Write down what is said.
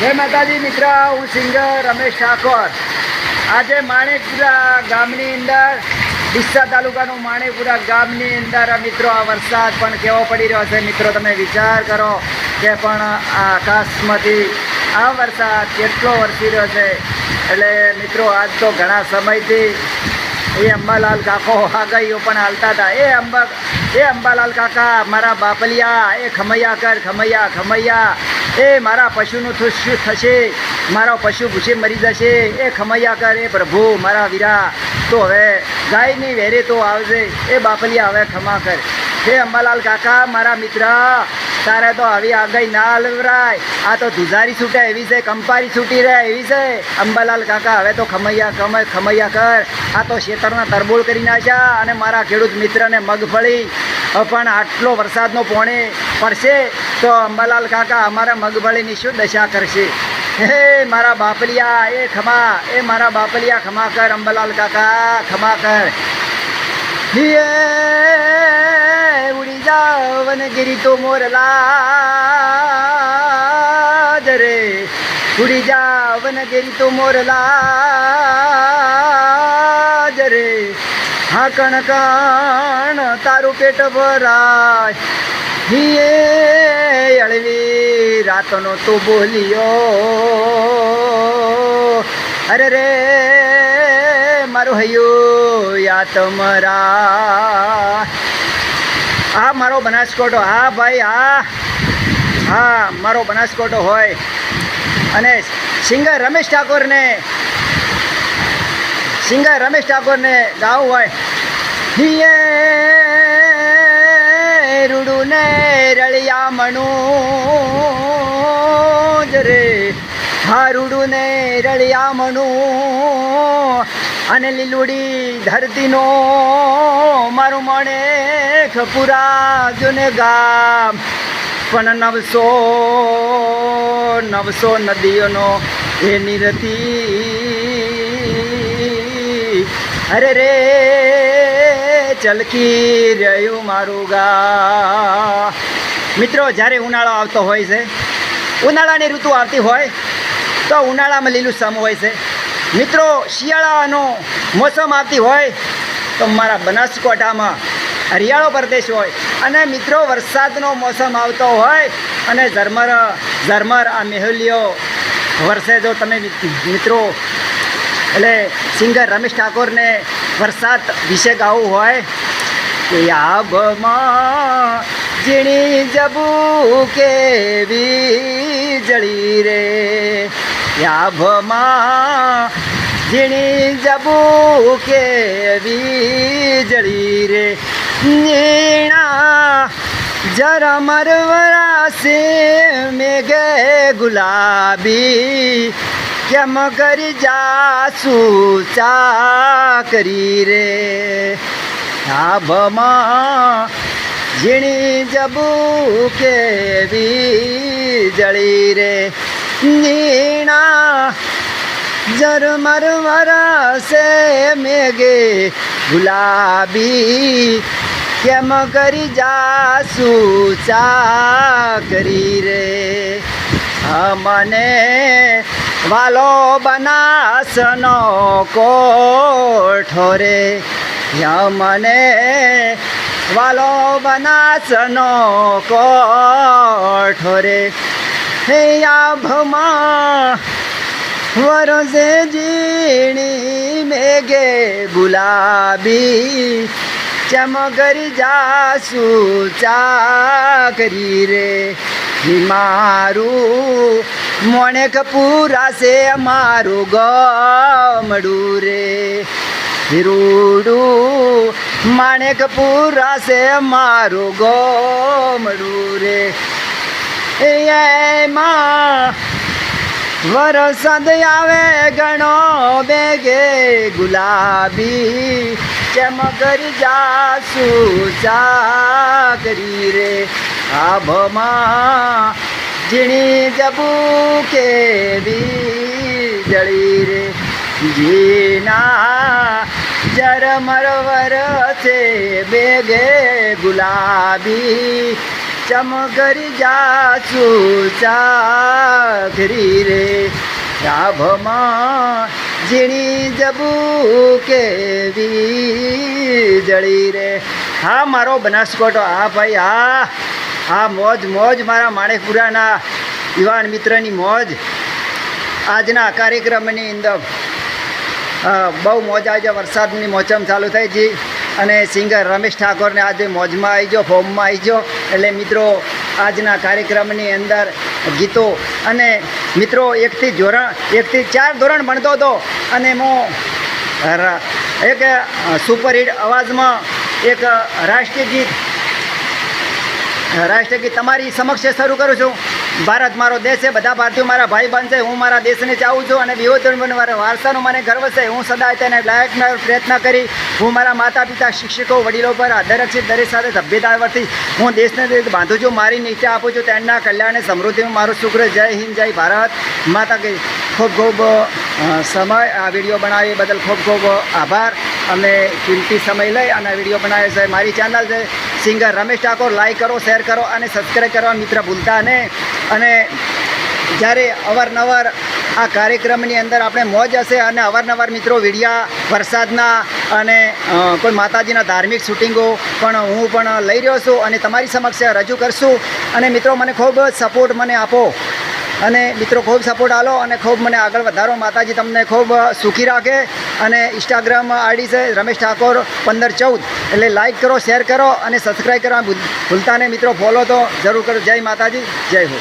જય માતાજી મિત્ર, હું સિંગર રમેશ ઠાકોર. આજે માણેકપુરા ગામની અંદર, ડીસા તાલુકાનું માણેકપુરા ગામની અંદર મિત્રો આ વરસાદ પણ કેવો પડી રહ્યો છે મિત્રો તમે વિચાર કરો કે પણ આકાશમાંથી આ વરસાદ કેટલો વરસી રહ્યો છે. એટલે મિત્રો, આજ તો ઘણા સમયથી એ અંબાલાલ કાકો આગાહીઓ પણ હાલતા હતા. એ અંબા એ અંબાલાલ કાકા, મારા બાપલિયા, એ ખમૈયા કર, ખમૈયા ખમૈયા. એ મારા પશુનું શું થશે? મારો પશુ ભૂસે મરી જશે. એ ખમૈયા કર, એ પ્રભુ, મારા વીરા. તો હવે ગાયની વેરે તો આવજે. એ બાપલિયા, હવે ખમા કર. હે અંબાલાલ કાકા, મારા મિત્ર તારે તો આવી આગઈ ના લવરાય આ તો ધુધારી છૂટે, એવી છે, કંપારી છૂટી રહે, એવી છે. અંબાલાલ કાકા, હવે તો ખમૈયા કમય ખમૈયા કર. આ તો શેતરના તરબોળ કરી નાખ્યા અને મારા ખેડૂત મિત્રને મગફળી પણ આટલો વરસાદનો પોણે પડશે તો અંબાલાલ કાકા અમારા મગફળીની શું દશા કરશે? હે, મારા બાપલિયા, એ ખમા, એ મારા બાપલિયા, ખમા કર અંબાલાલ કાકા, ખમા કર. ઉડી જાવન ગિરી તો મોરલા જરે ઉડી જાવન ગિરી તો મોરલા જરે હા, કણ કણ, તારું પેટ ભરાય. હિયે અળવી રાતનો તું બોલ્યો. અરે રે, મારું હૈયું યા તમારા આ મારો બનાસકોટો હા ભાઈ, હા. હા, મારો બનાસકોટો હોય. અને સિંગર રમેશ ઠાકોરને સિંગર રમેશ ઠાકોરને ગાવું હોય. હિયે રૂડું ને રળિયા મણું જ રે. હા રૂડું ને રળિયા મણું અને લીલુડી ધરતીનો મારું મણે ખપુરા જોને ગામ. પણ નવસો નવસો નદીઓનો એ નિરતી અરે રે, ચલકી રહ્યું મારું ગા મિત્રો, જ્યારે ઉનાળો આવતો હોય છે, ઉનાળાની ઋતુ આવતી હોય, તો ઉનાળામાં લીલું સમ હોય છે. મિત્રો, શિયાળાનો મોસમ આવતી હોય તો મારા બનાસકાંઠામાં હરિયાળો પ્રદેશ હોય અને મિત્રો, વરસાદનો મોસમ આવતો હોય અને ઝરમર ઝરમર આ મેહુલીઓ વરસે જો તમે મિત્રો, એટલે સિંગર રમેશ ઠાકોરને વરસાદ વિશે ગાવું હોય આભમાં ઝીણી જબુ કેવી જળી રે? યાભમાં ઝીણી જબુ કે જળી રે. નીણા જરા મરવરાશે મેઘે ગુલાબી. કેમ કરી જાસુ ચાકરી રે. આભમાં ઝીણી જબુ કે જળી રે. નીણા ઝરમર વરસે મેઘે ગુલાબી કેમ કરી જાસુ ચાકરી રે મને વાલો બનાસનો કોઠો રે મને વાલો બનાસનો કોઠો રે હે આભમાં, વરસે જીણી મેઘે ગુલાબી, ચમગરી જાસુ ચાકરી રે. મારું મોણે કપૂરાશે અમારું ગમડું રે. રૂડું માણેક પૂરાશે મારું ગોમડું રે. એમાં વરસાદ આવે ગણો બેગે ગુલાબી. કેમ કરી જાસુ ચાકરી રે? આભમાં ઝીણી જબુ કે જળી રે. જીના જરમર મરવર છે બેગે ગુલાબી. ચમગરી જાસુ ચાખરી રે. રાભમાં ઝીણી જબુ કેવી જળી રે. હા, મારો બનાસકોટો. હા, ભાઈ, હા. હા, મોજ મોજ મારા માણેકપુરાના યુવાન મિત્રની મોજ. આજના કાર્યક્રમની અંદર બહુ મોજ જાય વરસાદની મોસમ ચાલુ થઈ છે. અને સિંગર રમેશ ઠાકોરને આજે મોજમાં આવી ગયો, ફોર્મમાં આવી ગયો. એટલે મિત્રો, આજના કાર્યક્રમની અંદર ગીતો અને મિત્રો, એકથી ધોરણ, એકથી ચાર ધોરણ ભણતો હતો અને હું એક સુપરહિટ અવાજમાં એક રાષ્ટ્રીય ગીત રાષ્ટ્રીય ગીત તમારી સમક્ષ શરૂ કરું છું. ભારત મારો દેશ છે, બધા ભારતીયો મારા ભાઈ બંધ છે, હું મારા દેશને ચાહું છું અને વિવોધન મારા વારસાનો મને ગર્વ છે. હું સદાય તેને લાયકનો પ્રયત્ન કરી હું મારા માતા પિતા શિક્ષકો, વડીલો પર આદર રક્ષિત દરેક સાથે સભ્યતાથી હું દેશને દેશ બાંધું છું, મારી નીચે આપું છું, તેમના કલ્યાણ અને સમૃદ્ધિમાં મારું શુક્ર, જય હિન્દ, જય ભારત. માતા કે ખૂબ ખૂબ સમય આ વીડિયો બનાવી બદલ ખૂબ ખૂબ આભાર. અમે કિંમતી સમય લઈ અને વીડિયો બનાવ્યો છે, મારી ચેનલ છે, સિંગર રમેશ ઠાકોર. લાઈક કરો શેર કરો અને સબસ્ક્રાઈબ કરવા મિત્ર ભૂલતા નહીં. અને જ્યારે અવારનવાર આ કાર્યક્રમની અંદર આપણે મોજ હશે અને અવારનવાર મિત્રો વિડિયા વરસાદના અને કોઈ માતાજીના ધાર્મિક શૂટિંગો પણ હું પણ લઈ રહ્યો છું અને તમારી સમક્ષ રજૂ કરશું. અને મિત્રો, મને ખૂબ સપોર્ટ મને આપો. અને મિત્રો, ખૂબ સપોર્ટ આલો અને ખૂબ મને આગળ વધારો. માતાજી તમને ખૂબ સુખી રાખે. અને ઇન્સ્ટાગ્રામ આઈડી છે રમેશ ઠાકોર પંદર ચૌદ. એટલે લાઇક કરો શેર કરો અને સબસ્ક્રાઈબ ભૂલ- ભૂલતા નહીં મિત્રો. ફોલો તો જરૂર કરો. જય માતાજી, જય હો.